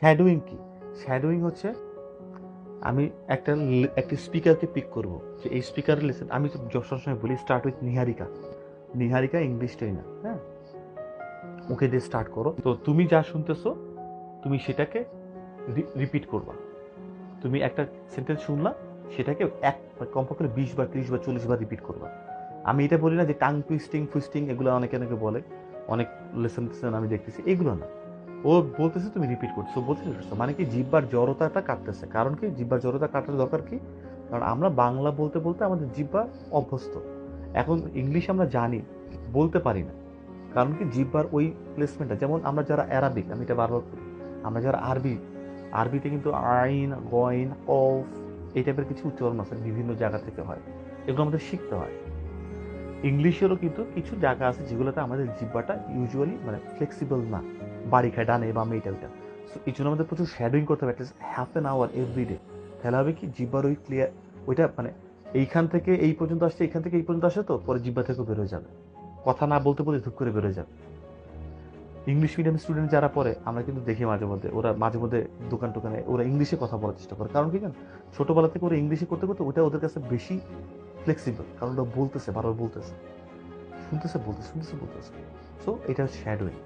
Shadowing কি? Shadowing হচ্ছে আমি একটা একটা স্পিকারকে পিক করব। যে এই স্পিকারের লেসেন আমি সবসময় বলি start with Niharika Niharika English না হ্যাঁ? ওকে দিয়ে স্টার্ট করো। তো তুমি যা শুনতেছো, তুমি সেটাকে রিপিট করবা। তুমি একটা সেন্টেন্স শুনলা, সেটাকে এক কমপক্ষে বিশ বার, ত্রিশ বার, চল্লিশ বার রিপিট করবা। আমি এটা বলি না যে টাং টুইস্টিং ফুইস্টিং এগুলো অনেকে অনেকে বলে। অনেক লেসন আমি দেখতেছি, এগুলো না। ও বলতেছে তুমি রিপিট করছ বলতে বলতেছে মানে কি জিব্বার জড়তাটা কাটতেছে? কারণ কি জিব্বার জড়তা কাটার দরকার কি? কারণ আমরা বাংলা বলতে বলতে আমাদের জিব্বা অভ্যস্ত। এখন ইংলিশ আমরা জানি, বলতে পারি না। কারণ কি জিব্বার ওই প্লেসমেন্টটা যেমন আমরা যারা অ্যারাবিক আমি এটা বারবার করি আমরা যারা আরবি আরবিতে কিন্তু আইন, গইন, অফ, এই টাইপের কিছু উচ্চারণ আছে, বিভিন্ন জায়গা থেকে হয়। এগুলো আমাদের শিখতে হয়। ইংলিশেরও কিন্তু কিছু জায়গা আছে যেগুলোতে আমাদের জিব্বাটা ইউজুয়ালি মানে ফ্লেক্সিবল না। বাড়ি খায়, ডানে বা মেয়েটা ওইটা। সো এই জন্য আমাদের প্রচুর শ্যাডোইং করতে হবে at least half an hour every day তাহলে হবে কি, জিব্বার ওই ক্লিয়ার ওইটা মানে এইখান থেকে এই পর্যন্ত আসছে, এইখান থেকে এই পর্যন্ত আসে তো, পরে জিব্বা থেকেও বেরোয় যাবে। কথা না বলতে বলতে ধূপ করে বেরোয় যাবে। ইংলিশ মিডিয়াম স্টুডেন্ট যারা পড়ে, আমরা কিন্তু দেখি মাঝে মধ্যে, ওরা মাঝে মধ্যে দোকান টোকানে, ওরা ইংলিশে কথা বলার চেষ্টা করে। কারণ কি জান, ছোটোবেলা থেকে ওরা ইংলিশে করতে করতে ওটা ওদের কাছে বেশি ফ্লেক্সিবল কারণ ওরা বলতেছে, বারবার বলতেছে। শুনতেছে বলতেছে শুনতেছে, বলতেছে। সো এটা শ্যাডোয়িং